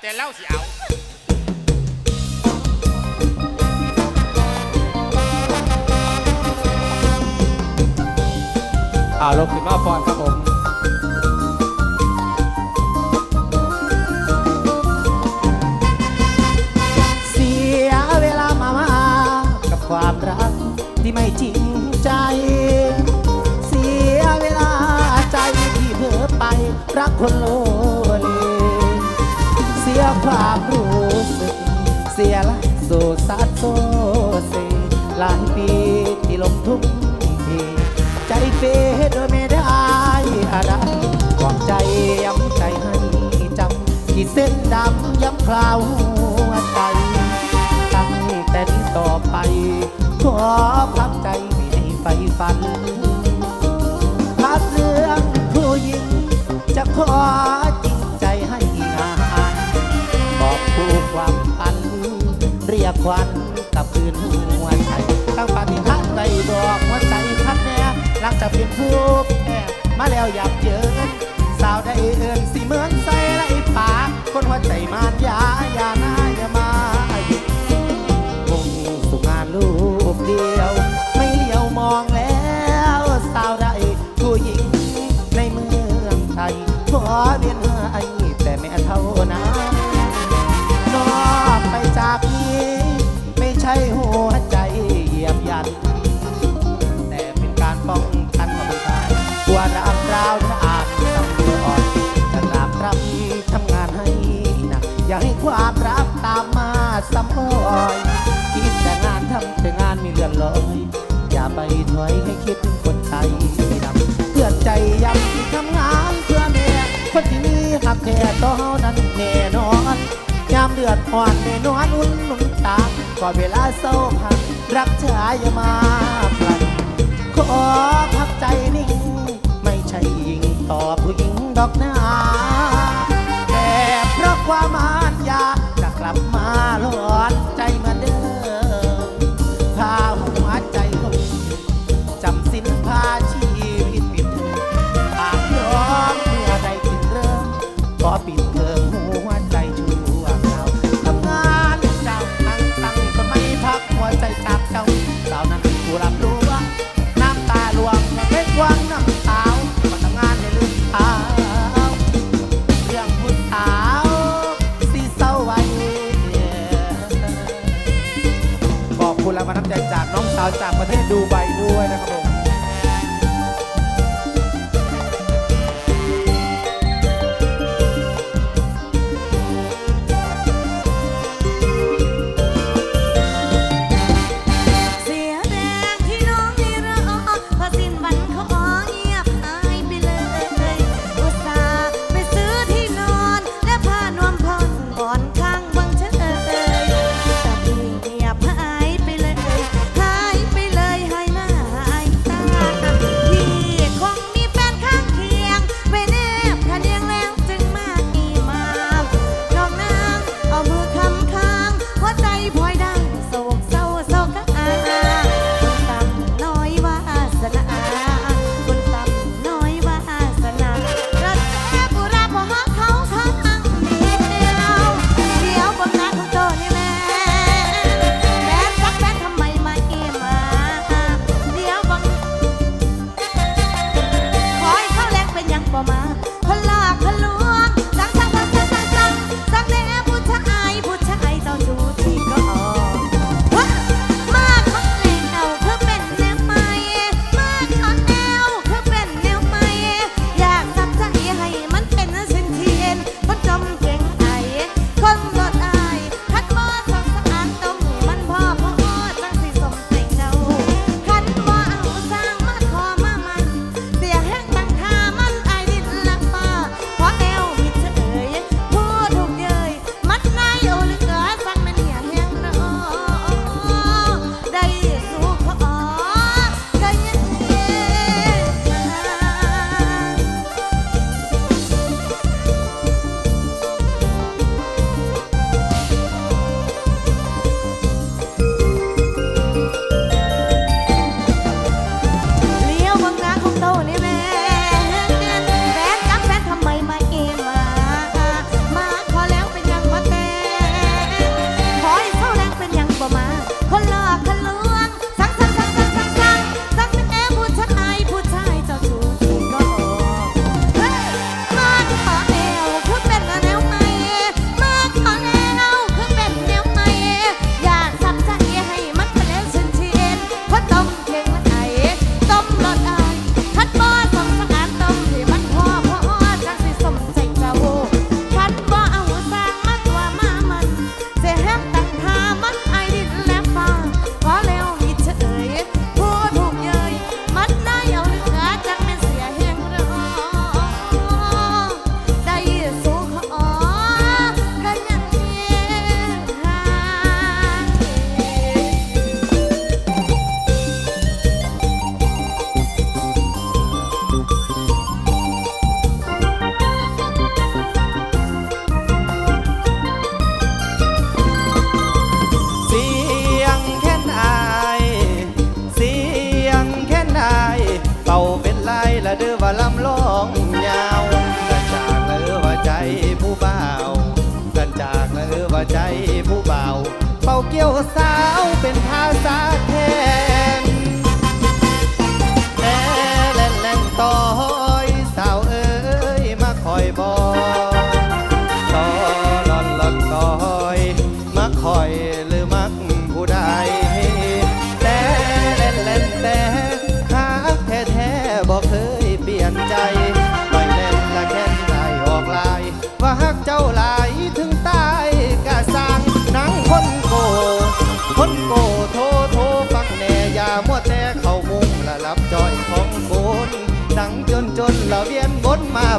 แต่เล่าสิเอาอ่าลบถึงมาฟอนครับผมเสียเวลามามากับความรักที่ไม่จริงใจ เสียเวลาใจที่เผลอไปรักคนโลเล โซเซหลายปีที่ลงทุกเทใจเฟโดยไม่ได้อะไรหวังใจย้ำใจให้จำที่เส้นดำย้ำคราวหัวใจตั้งแต่นี้ต่อไป ขอพักใจไม่ให้ไฟฝันพักเรื่องผู้หญิงจะขอจริงใจให้งานบอกผู้ความปันเรียกควัน นักจะเปลี่ยนผู้แอบมาแล้วอยากเจอ แท้ต่อเฮานั้นแน่นอนยามเดือดอ่อนแน่นอนอุ่นหนุนตามก่อเวลาเศร้าพักรักชายอย่ามาพลันขอพักใจนิ่ง ไม่ใช่ยิงต่อผู้หญิงดอกหน้า ประเทศดูไบด้วยนะครับผม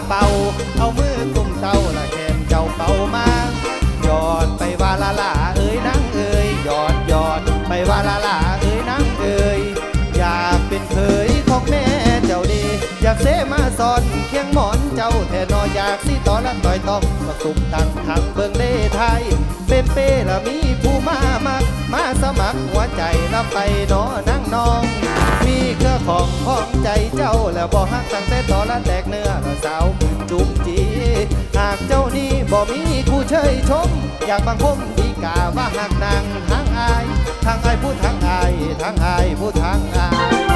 เป่าเอามือกุมเต้าละแขนเจ้าเป่ามาหยอดไปว่าละลาเอ้ยนังเอ้ยหยอดหยอดไปว่าละลาเอ้ยนังเอ้ยอยากเป็นเคยของแม่เจ้าดี อยากเสมาสอนเคียงหมอน เจ้าแท่นออยากสิต่อละต่อยต้องประสุมตั้งทางเบิ่งเลไทย เป็นเป้ละมีผู้มามัก มาสมัครหัวใจละไปนอนั่งนอง มีเครือของของใจเจ้าแล้วบ่ฮักตั้งแต่ตอนละแตกเนื้อละสาวขึ้นจุ่มจีหากเจ้านี้บ่มีผู้เชยชม อยากบังคมดีกาว่าหักนางทางอายทางอายผู้ทางอายทางอายผู้ทางอาย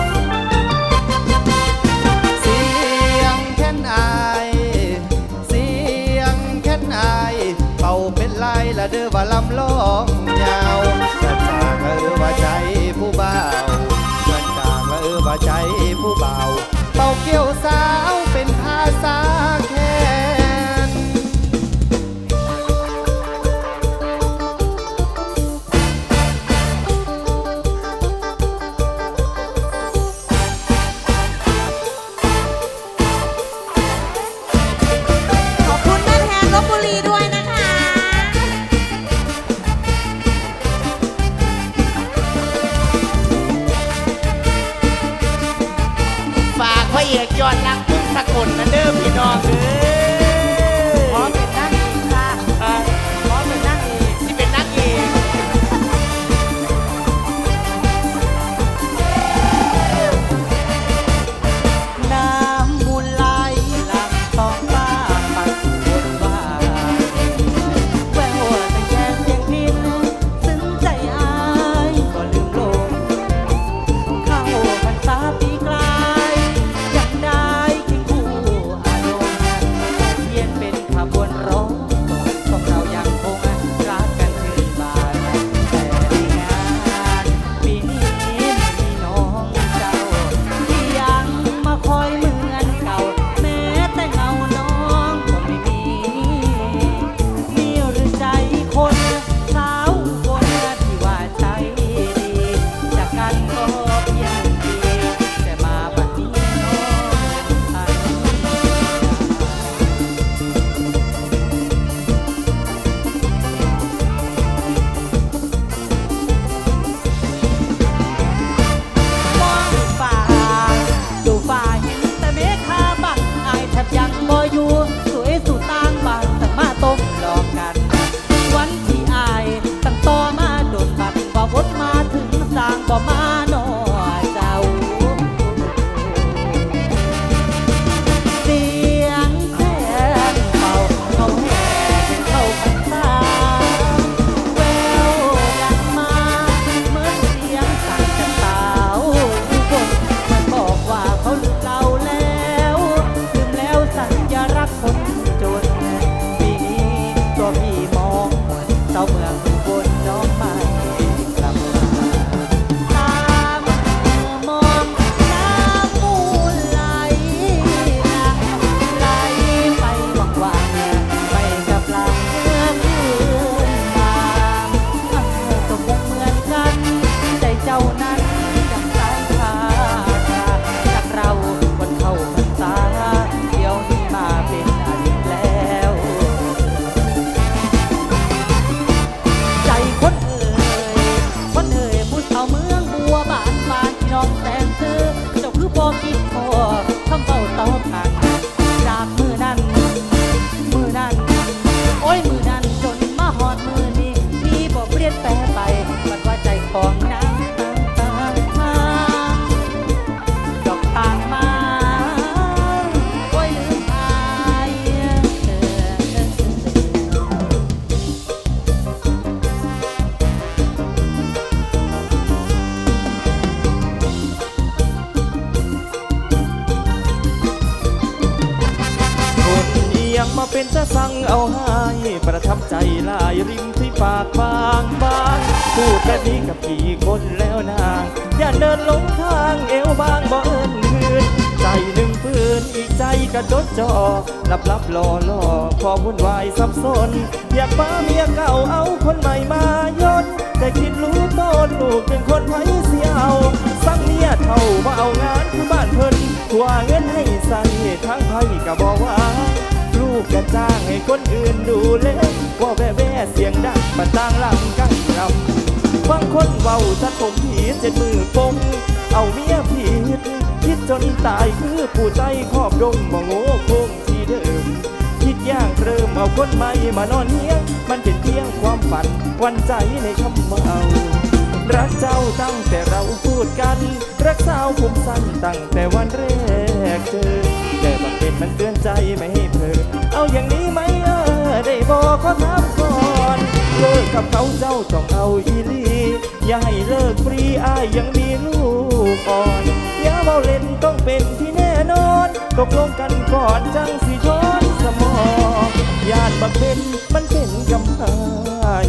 พูดแบบนี้กับกี่คนแล้วนาง อย่าเดินหลงทางเอวบางบ่เอินคืนใจหนึ่งปืนอีกใจกระจดจ่อลับลับๆรอรอพอวุ่นวายสับสน อยากป้าเมียเก่าเอาคนใหม่มายนแต่คิดรู้ต้นลูกเป็นคนไผเสียเอาสั่งเมียเท่ามาเอางานคือบ้านเพิ่นทัวเงินให้ใส่ทั้งไผก็บอกว่าลูกกระจ้างให้คนอื่นดูแลว่าแว่แว่เสียงดังมาต่างหลังกันรำบาง คนเว้าถ้าผมผีเจ็ดมือปงเอาเมียผิดคิดจนตายคือผู้ใจครอบดงบ่โง่คงที่เดิม คิดย่างเริ่มเอาคนใหม่มานอนเฮียง มันเป็นเพียงความฝัน วันใจในคำเมา รักเจ้าตั้งแต่เราพูดกัน รักสาวผมสั้นตั้งแต่วันแรกเจอ แต่บางเป็นมันเตือนใจไม่ให้เพอเอาอย่างนี้ไหมเออได้บอกขอถามก่อนเลิกกับเขาเจ้าต้องเอาอีลี อย่าให้เลิกฟรีอายยังมีลูกอ่อนอย่าเบาเล่นต้องเป็นที่แน่นอน ตกลงกันก่อนจังสิทอนสมองญาติบักเป็นมันเป็นกำพร้า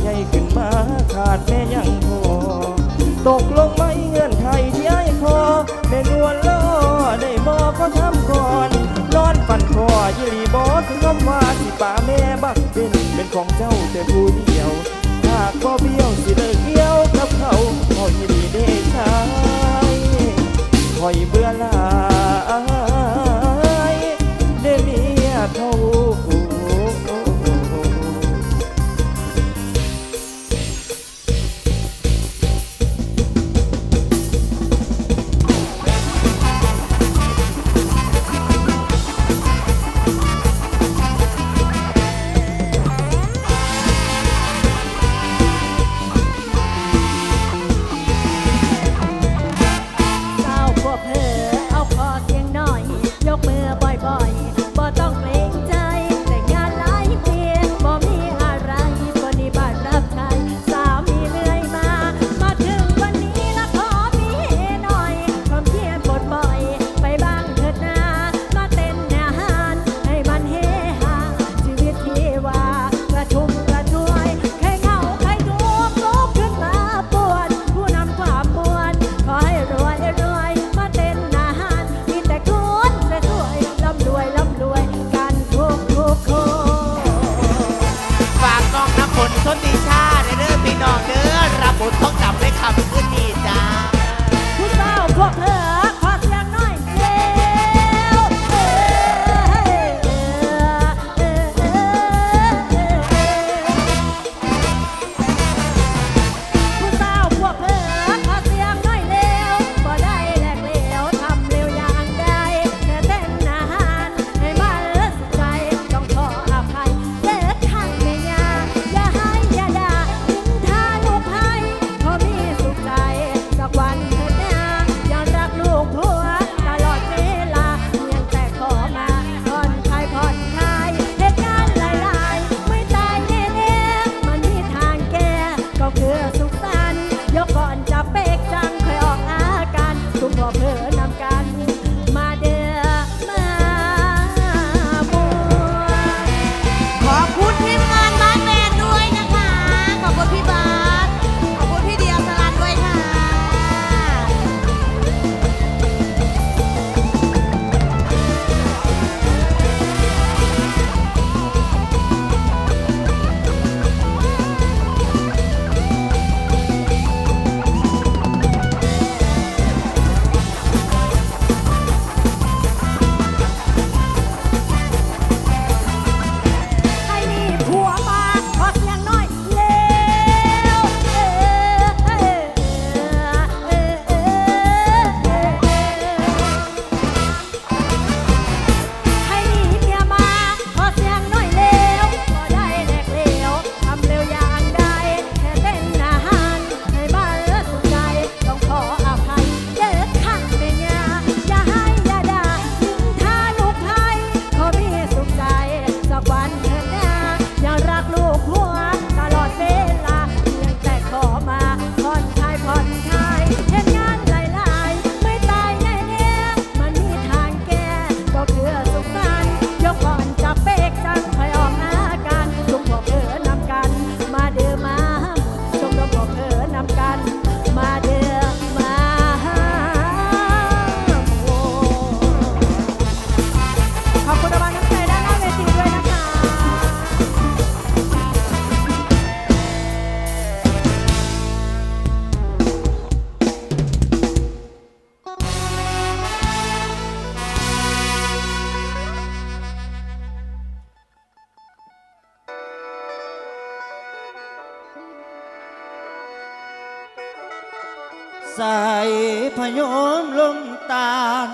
ใหญ่ขึ้นมาขาดแม่ยังพอตกลงไม่เงื่อนไขที่ไอ้คอแม่นวลล้อได้บอกก็ทำก่อนนอนฝันคอยี่รีบอกถึงคำว่าสิป่าแม่บักเป็นเป็นของเจ้าแต่ผู้เดียวหากบ่เบี้ยวสิเลิก อยเบื่อ 对 ยมลมตาล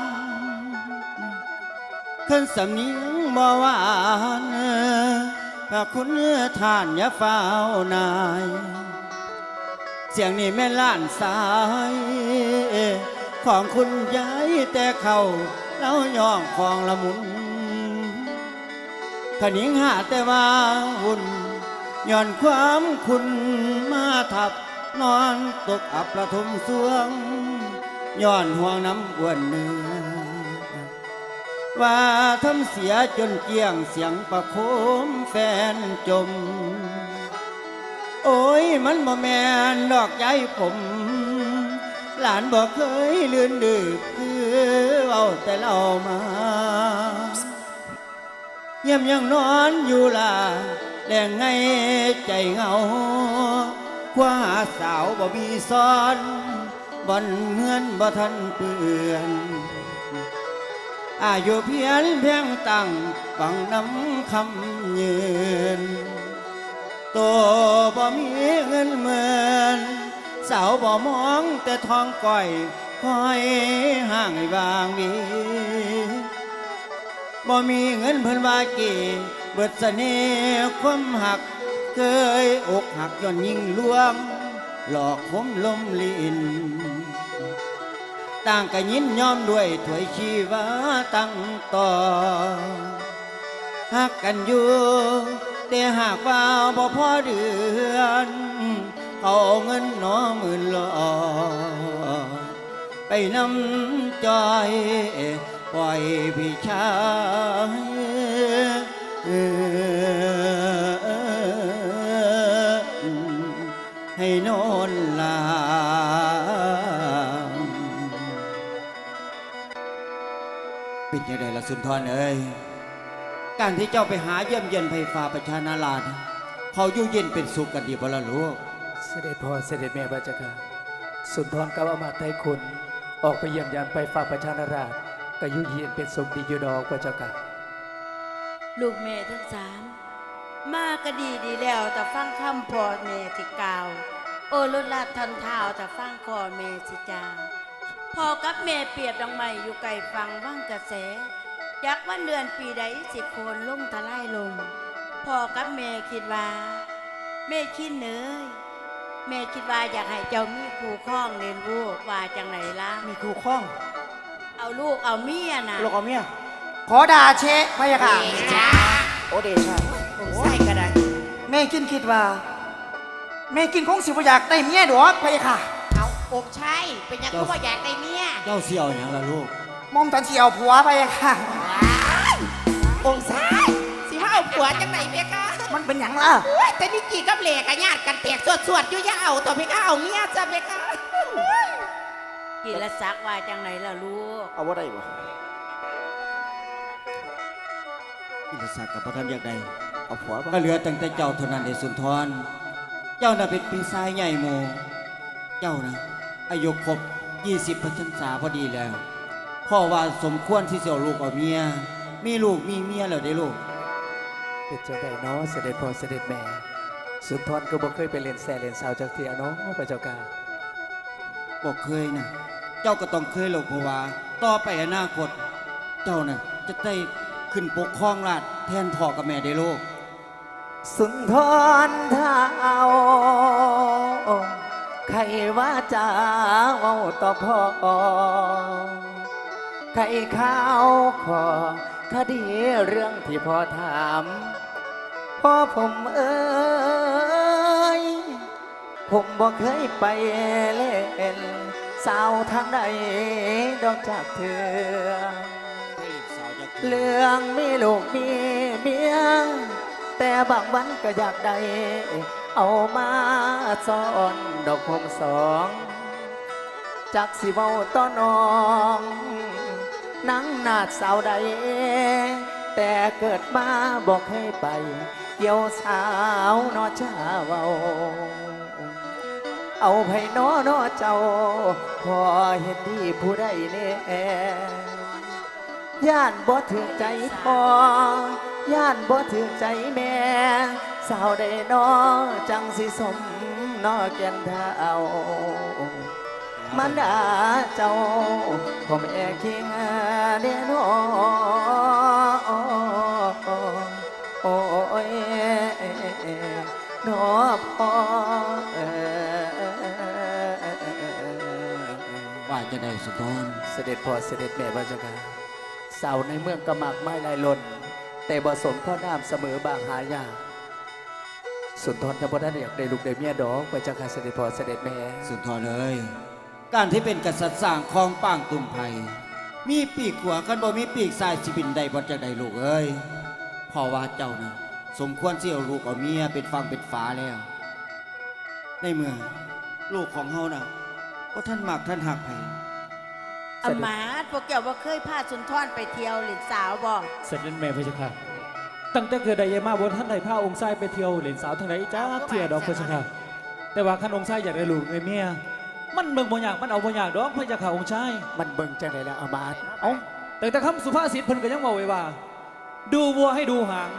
ขึ้นสำเนียงบ่หวานพระคุณท่านอย่าเฝ้านาย เสียงนี้แม่ล้านสาย ของคุณยายแต่เขาแล้วย่องของละมุนขนิงหาแต่ว่าหุ่นย้อนความคุณมาทับนอนตกอับประทมสวง ย้อนห่วงน้ำอ้วนเนื้อว่าทำเสียจนเกี้ยงเสียงประโคมแฟนจม โอ้ยมันบ่แมนดอกใยผม หลานบอกเคยเลื่อนดื้อคือเอาแต่เรามาเยี่ยมยังนอนอยู่ล่ะแดงไงใจเหงาคว้าสาวบ่มีซ้อน บ่อนเฮือนบ่ทันเปื่อนอายุเพียนเพียงตั้งฟังน้ำคำยืนโตบ่มีเงินเหมือนสาวบ่มองแต่ทองก้อยคอยห่างบางวีบ่มีเงินเพิ่นว่ากี่เบิดเสน่ห์ความหัก เคยอกหักย้อนยิ่งลวง หลอกคมลมลินต่างกันยินยอมด้วยถวยชีวาตั้งต่อหักกันอยู่แต่หากว่าบ่พอเดือนเอาเงินหนอหมื่นหลอไปนำจอยปล่อยพี่ชาย ให้นอนหลาเป็นยังไงล่ะสุนทรเอ้ยการที่เจ้าไปหาเยี่ยมเยียนไฟฟ้าประชานาราชเขาอยู่เย็นเป็นสุขกันดีบ่ละลูกเสด็จพ่อเสด็จแม่พระเจ้าค่ะสุนทรกับอมาตย์ไทยคุณออกไปเยี่ยมยามไปฝ่าประชานาราชก็อยุเยียนเป็นสมดีอยู่ดอกพระเจ้าค่ะลูกแม่ทั้งสาม มาก็ดีดีแล้วแต่ฟังคำพ่อแม่สิกล่าว โอรสลาดทันเท้าแต่ฟังพ่อแม่สิจาพ่อกับแม่เปรียบดังไม่อยู่ไกลฟังว่างกระแสยักวันเดือนปีใดสิโคนลงทลายลงพ่อกับแม่คิดว่าแม่คิดเนยแม่คิดว่าอยากให้เจ้ามีคู่ข้องเรียนรู้ว่าจังไหนล่ะมีครูข้อง เอาลูกเอาเมียน่ะลูกเอาเมียขอด่าเชะพะยะค่ะจ้าโอเดชา ใส่ก็ได้ แม่กินคิดว่า แม่กินคงสิบ่อยากได้เมียดอกพะยะค่ะ เอาอกใช่เป็นหยังก็ว่าอยากได้เมียเจ้าเสี่ยวอย่างละลูกมอมตันสิเอาผัวพะยะค่ะ องค์ซ้ายสิว่าเอาผัวจังไหนเมียคะมันเป็นหยังล่ะโอ้ยแต่นี่กี่กับเหล่กันญาติกันแตกสวดสวดๆอยู่อยาเอาต่อเมียคะเอาเมียจ้ะเมียคะกินและซักว่าจังไหนล่ะลูก เอาบ่ได้บ่อินทศักดิ์กับพระท่านอยากใด เอาผัวบ่ก็เหลือตั้งแต่เจ้าเท่านั้นเดชสุนทร เจ้าน่ะเป็นปีศาจใหญ่โม เจ้านะอายุครบ20พรรษาพอดีแล้วพ่อว่าสมควรที่จะเอาลูกเอาเมีย มีลูกมีเมียแล้วได้ลูก เป็นจังไดเนาะเสด็จพ่อเสด็จแม่ สุนทรก็บ่เคยไปเล่นแซ่เล่นสาวจากเทียเนาะพระเจ้าค่ะบอกเคยนะเจ้าก็ต้องเคยหลกเพราะว่าต่อไปอนาคต เจ้าน่ะจะได้ขึ้นปกครองราชย์แทนพ่อกับแม่ได้ลูก สุนทรเท้าใครว่าจะเว้าต่อพ่อใครข้าวขอคดีเรื่องที่พ่อถามพ่อผมเอ้ยผมบ่เคยไปเล่น สาวทางใดดอกจากเธอ เรื่องมีลูกมีเมีย แต่บางวันก็อยากได้ เอามาซ่อนดอกผมสองจากสิเว้าต้อนน้องนังนาดสาวใด แต่เกิดมาบอกให้ไป เกี่ยวสาวนอชาเว้าเอาไผน้อนอเจ้า พอเห็นดีผู้ใดเน่ย่านบ่ถือใจพอ ย่านบ่ถือใจแม่สาวใดนอจังสิสมนอแก่นเท้ามันดาเจ้าพ่อแม่คิงเดนอโอ้ยนอพ่อว่าจะได้สุนทรเสด็จพ่อเสด็จแม่พระเจ้าค่ะสาวในเมืองก็มากไม้ลายล้น แต่บ่สมพ่อน้ำเสมอบางหายากสุนทรทพท่านอยากได้ลูกได้เมียดอกพระเจ้าค่ะเสด็จพ่อเสด็จแม่สุนทรเอ้ยการที่เป็นกษัตริย์สร้างคลองป้างตุ่มไผ่มีปีกขวากันบ่มีปีกซ้ายสิบินใดบ่จากใดลูกเอ้ยพ่อว่าเจ้านะสมควรเสี่ยวลูกเอาเมียเป็นฟังเป็นฝาแล้ว ในเมื่อลูกของเฮานะว่าท่านมักท่านหักไผ่ อำมาตย์พวกแกว่าเคยพาสุนทรไปเที่ยวหลินสาวบ่เสด็จแม่พระเจ้าค่ะ ตั้งแต่เกิดใดยายมาบนท่านใดพาองค์ชายไปเที่ยวเหล่นสาวทางไหนจ้าเที่ยดอกพระเจ้าค่ะแต่ว่าขันองค์ชายอยากได้ลูกในเมียมันเบิ่งบ่อยากมันเอาบ่อยากดอกพระเจ้าค่ะองค์ชายมันเบิ่งจังไดแล้วอามาตย์เอาแต่แต่คำสุภาษิตเพิ่นก็ยังบอกไว้ว่า ดูวัวให้ดูหาง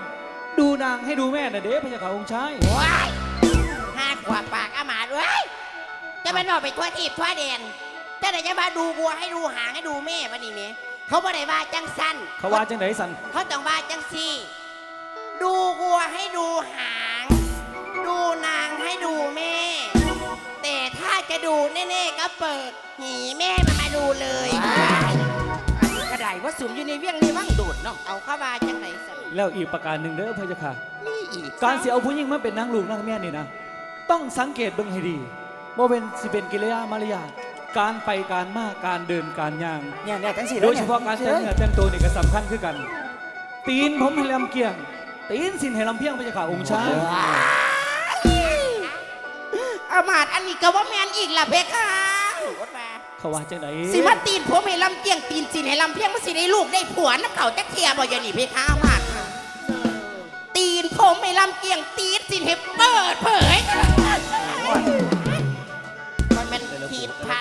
ดูนางให้ดูแม่น่ะเด้พระเจ้าค่ะองค์ชายว้ายห้าขวบปากอาหมาด้วยจะไปนอนไปทั่วทีบทั่วแดน แต่ไหนจะมาดูวัวให้ดูหางให้ดูแม่วันนี้เนี่ยเขาบ่ได้ว่าจังสั้นเขาว่าจังไหนสันเขาต้องว่าจังสี่ ดูวัวให้ดูหาง ดูนางให้ดูแม่ แต่ถ้าจะดูแน่ๆก็เปิดหีแม่มันมาดูเลยกระไดว่าสุมอยู่ในเวียงในว่างโดดเนาะเอาเข้ามาจังไหนสิแล้วอีกประการหนึ่งเด้อพระเจ้าค่ะนี่อีกการเสียเอาผู้หญิงมาเป็นนางลูกนางแม่นี่นะต้องสังเกตเบิ่งให้ดีว่าเป็นสิเป็นกิริยามารยาท การไปการมาการเดินการย่าง เนี่ยเนี่ยจังสิโดยเฉพาะการแต่งเนื้อแต่งตัวนี่ก็สำคัญคือกัน ตีนผมให้ลำเกียง ตีนสินให้ลำเพียงพระเจ้าค่ะองค์ชายอามาดอันนี้ก็ว่าแมนอีกล่ะเพคะเขาว่าจังไหนสิมาตีนผมให้ลำเกียงตีนสินให้ลำเพียงมันสิได้ลูกได้ผัวน้ำเก่าจักเทียบ่อยานี่เพคะอามาดค่ะตีนผมให้ลำเกียงตีนสินให้เปิดเผยมันแมันขีดผ่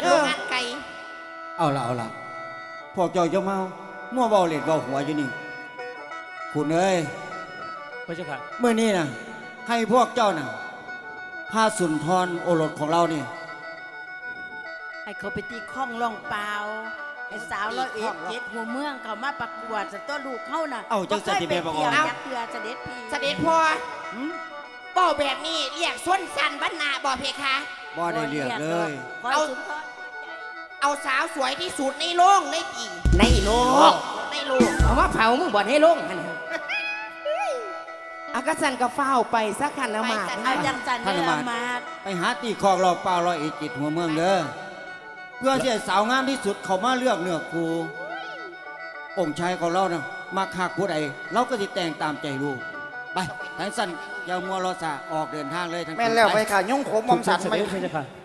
านโรงงานไก่เอาละเอาละพวกเจ้าจะเมามั่วเบาเล็ดเบาหัวอยู่นี่คุณเอ้ยพระเจ้าค่ะเมื่อนี้นะให้พวกเจ้านะพาสุนทรโอรสของเรานี่ให้เขาไปตีข้องล่องเปล่าให้สาวร้อยเอ็ดเจ็ดหัวเมืองเขามาประกวดสตัวลูกเขาน่ะเอาจังสิที่แม่บอกเที่ยวเอายักษ์เรือเสด็จพีเสด็จพ่อเป้าแบบนี้เรียกส้นสันบ้านนาบ่เพคะบ่ได้เลือกเลยขอเอาสุนทร เอาสาวสวยที่สุดในโลกในปีในโลกในโลกเอาว่าเผามึงบ่อนให้ลงหั่นน่ะเอากระสันก็เฝ้าไปสักขันเอามาดเอาจังจันท่านเด้ออำมาตย์มาดไปหาตีคอกรอบเปล่าร้อยเอ็ดจิตหัวเมืองเด้อเพื่อที่ให้สาวงามที่สุดเขามาเลือกเนื้อครูองค์ชายของเรานะมาคักผู้ใดเราก็จะแต่งตามใจลูกไปทั้งสั้นอย่ามัวรอสาออกเดินทางเลยทั้งแม่นแล้วไปค่ะ ยุ่งโขมมอมสันเสไปด็จพระเจ้าค่ะ